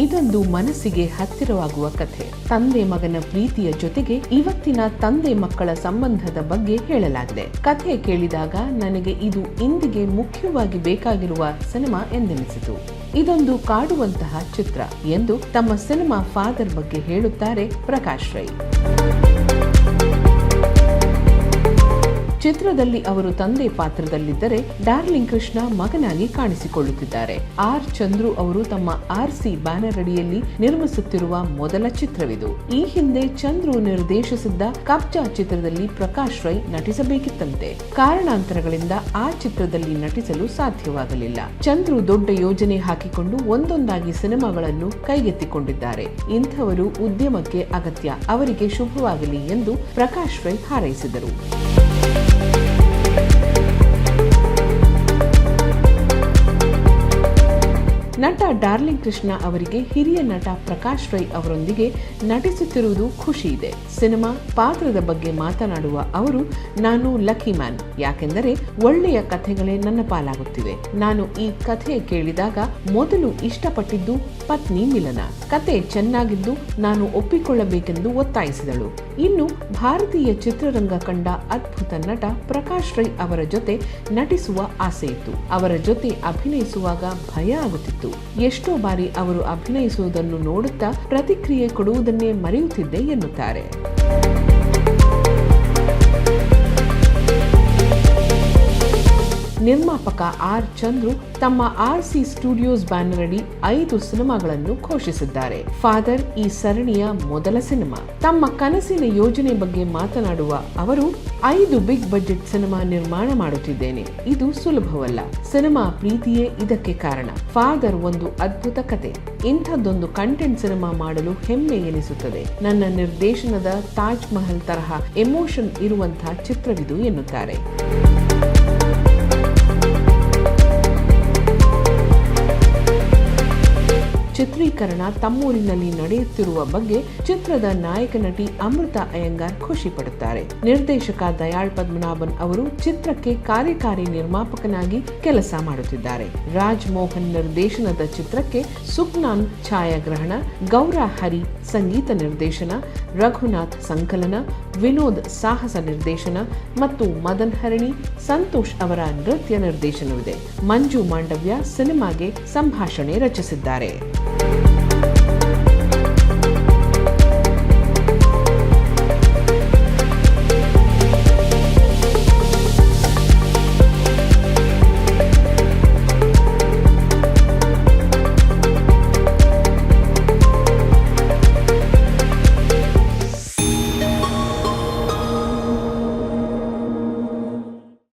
ಇದೊಂದು ಮನಸ್ಸಿಗೆ ಹತ್ತಿರವಾಗುವ ಕಥೆ. ತಂದೆ ಮಗನ ಪ್ರೀತಿಯ ಜೊತೆಗೆ ಇವತ್ತಿನ ತಂದೆ ಮಕ್ಕಳ ಸಂಬಂಧದ ಬಗ್ಗೆ ಹೇಳಲಾಗಿದೆ. ಕಥೆ ಕೇಳಿದಾಗ ನನಗೆ ಇದು ಇಂದಿಗೆ ಮುಖ್ಯವಾಗಿ ಬೇಕಾಗಿರುವ ಸಿನಿಮಾ ಎಂದೆನಿಸಿತು. ಇದೊಂದು ಕಾಡುವಂತಹ ಚಿತ್ರ ಎಂದು ತಮ್ಮ ಸಿನಿಮಾ ಫಾದರ್ ಬಗ್ಗೆ ಹೇಳುತ್ತಾರೆ ಪ್ರಕಾಶ್ ರೈ. ಚಿತ್ರದಲ್ಲಿ ಅವರು ತಂದೆ ಪಾತ್ರದಲ್ಲಿದ್ದರೆ ಡಾರ್ಲಿಂಗ್ ಕೃಷ್ಣ ಮಗನಾಗಿ ಕಾಣಿಸಿಕೊಳ್ಳುತ್ತಿದ್ದಾರೆ. ಆರ್ ಚಂದ್ರು ಅವರು ತಮ್ಮ ಆರ್ ಸಿ ಬ್ಯಾನರ್ ಅಡಿಯಲ್ಲಿ ನಿರ್ಮಿಸುತ್ತಿರುವ ಮೊದಲ ಚಿತ್ರವಿದು. ಈ ಹಿಂದೆ ಚಂದ್ರು ನಿರ್ದೇಶಿಸಿದ್ದ ಕಬ್ಜಾ ಚಿತ್ರದಲ್ಲಿ ಪ್ರಕಾಶ್ ರೈ ನಟಿಸಬೇಕಿತ್ತಂತೆ. ಕಾರಣಾಂತರಗಳಿಂದ ಆ ಚಿತ್ರದಲ್ಲಿ ನಟಿಸಲು ಸಾಧ್ಯವಾಗಲಿಲ್ಲ. ಚಂದ್ರು ದೊಡ್ಡ ಯೋಜನೆ ಹಾಕಿಕೊಂಡು ಒಂದೊಂದಾಗಿ ಸಿನಿಮಾಗಳನ್ನು ಕೈಗೆತ್ತಿಕೊಂಡಿದ್ದಾರೆ. ಇಂಥವರು ಉದ್ಯಮಕ್ಕೆ ಅಗತ್ಯ. ಅವರಿಗೆ ಶುಭವಾಗಲಿ ಎಂದು ಪ್ರಕಾಶ್ ರೈ ಹಾರೈಸಿದರು. ಡಾರ್ಲಿಂಗ್ ಕೃಷ್ಣ ಅವರಿಗೆ ಹಿರಿಯ ನಟ ಪ್ರಕಾಶ್ ರೈ ಅವರೊಂದಿಗೆ ನಟಿಸುತ್ತಿರುವುದು ಖುಷಿ ಇದೆ. ಸಿನಿಮಾ ಪಾತ್ರದ ಬಗ್ಗೆ ಮಾತನಾಡುವ ಅವರು, ನಾನು ಲಕ್ಕಿ ಮ್ಯಾನ್. ಯಾಕೆಂದರೆ ಒಳ್ಳೆಯ ಕಥೆಗಳೇ ನನ್ನ ಪಾಲಾಗುತ್ತಿವೆ. ನಾನು ಈ ಕಥೆ ಕೇಳಿದಾಗ ಮೊದಲು ಇಷ್ಟಪಟ್ಟಿದ್ದು ಪತ್ನಿ ಮಿಲನ. ಕತೆ ಚೆನ್ನಾಗಿದ್ದು ನಾನು ಒಪ್ಪಿಕೊಳ್ಳಬೇಕೆಂದು ಒತ್ತಾಯಿಸಿದಳು. ಇನ್ನು ಭಾರತೀಯ ಚಿತ್ರರಂಗ ಕಂಡ ಅದ್ಭುತ ನಟ ಪ್ರಕಾಶ್ ರೈ ಅವರ ಜೊತೆ ನಟಿಸುವ ಆಸೆ ಇತ್ತು. ಅವರ ಜೊತೆ ಅಭಿನಯಿಸುವಾಗ ಭಯ ಆಗುತ್ತಿತ್ತು. ಎಷ್ಟೋ ಬಾರಿ ಅವರು ಅಭಿನಯಿಸುವುದನ್ನು ನೋಡುತ್ತಾ ಪ್ರತಿಕ್ರಿಯೆ ಕೊಡುವುದನ್ನೇ ಮರೆಯುತ್ತಿದ್ದೆ ಎನ್ನುತ್ತಾರೆ. ನಿರ್ಮಾಪಕ ಆರ್ ಚಂದ್ರು ತಮ್ಮ ಆರ್ ಸಿ ಸ್ಟುಡಿಯೋಸ್ ಬ್ಯಾನರ್ ಅಡಿ ಐದು ಸಿನಿಮಾಗಳನ್ನು ಘೋಷಿಸಿದ್ದಾರೆ. ಫಾದರ್ ಈ ಸರಣಿಯ ಮೊದಲ ಸಿನಿಮಾ. ತಮ್ಮ ಕನಸಿನ ಯೋಜನೆ ಬಗ್ಗೆ ಮಾತನಾಡುವ ಅವರು, ಐದು ಬಿಗ್ ಬಜೆಟ್ ಸಿನಿಮಾ ನಿರ್ಮಾಣ ಮಾಡುತ್ತಿದ್ದೇನೆ. ಇದು ಸುಲಭವಲ್ಲ. ಸಿನಿಮಾ ಪ್ರೀತಿಯೇ ಇದಕ್ಕೆ ಕಾರಣ. ಫಾದರ್ ಒಂದು ಅದ್ಭುತ ಕತೆ. ಇಂಥದ್ದೊಂದು ಕಂಟೆಂಟ್ ಸಿನಿಮಾ ಮಾಡಲು ಹೆಮ್ಮೆ ಎನಿಸುತ್ತದೆ. ನನ್ನ ನಿರ್ದೇಶನದ ತಾಜ್ ಮಹಲ್ ತರಹ ಎಮೋಷನ್ ಇರುವಂತಹ ಚಿತ್ರವಿದು ಎನ್ನುತ್ತಾರೆ. ಚಿತ್ರೀಕರಣ ತಮ್ಮೂರಿನಲ್ಲಿ ನಡೆಯುತ್ತಿರುವ ಬಗ್ಗೆ ಚಿತ್ರದ ನಾಯಕ ನಟಿ ಅಮೃತ ಅಯ್ಯಂಗಾರ್ ಖುಷಿ ಪಡುತ್ತಾರೆ. ನಿರ್ದೇಶಕ ದಯಾಳ್ ಪದ್ಮನಾಭನ್ ಅವರು ಚಿತ್ರಕ್ಕೆ ಕಾರ್ಯಕಾರಿ ನಿರ್ಮಾಪಕನಾಗಿ ಕೆಲಸ ಮಾಡುತ್ತಿದ್ದಾರೆ. ರಾಜ್ ಮೋಹನ್ ನಿರ್ದೇಶನದ ಚಿತ್ರಕ್ಕೆ ಸುಕ್ನಾನ್ ಛಾಯಾಗ್ರಹಣ, ಗೌರ ಹರಿ ಸಂಗೀತ ನಿರ್ದೇಶನ, ರಘುನಾಥ್ ಸಂಕಲನ, ವಿನೋದ್ ಸಾಹಸ ನಿರ್ದೇಶನ ಮತ್ತು ಮದನ್ ಹರಣಿ, ಸಂತೋಷ್ ಅವರ ನೃತ್ಯ ನಿರ್ದೇಶನವಿದೆ. ಮಂಜು ಮಾಂಡವ್ಯ ಸಿನಿಮಾಗೆ ಸಂಭಾಷಣೆ ರಚಿಸಿದ್ದಾರೆ.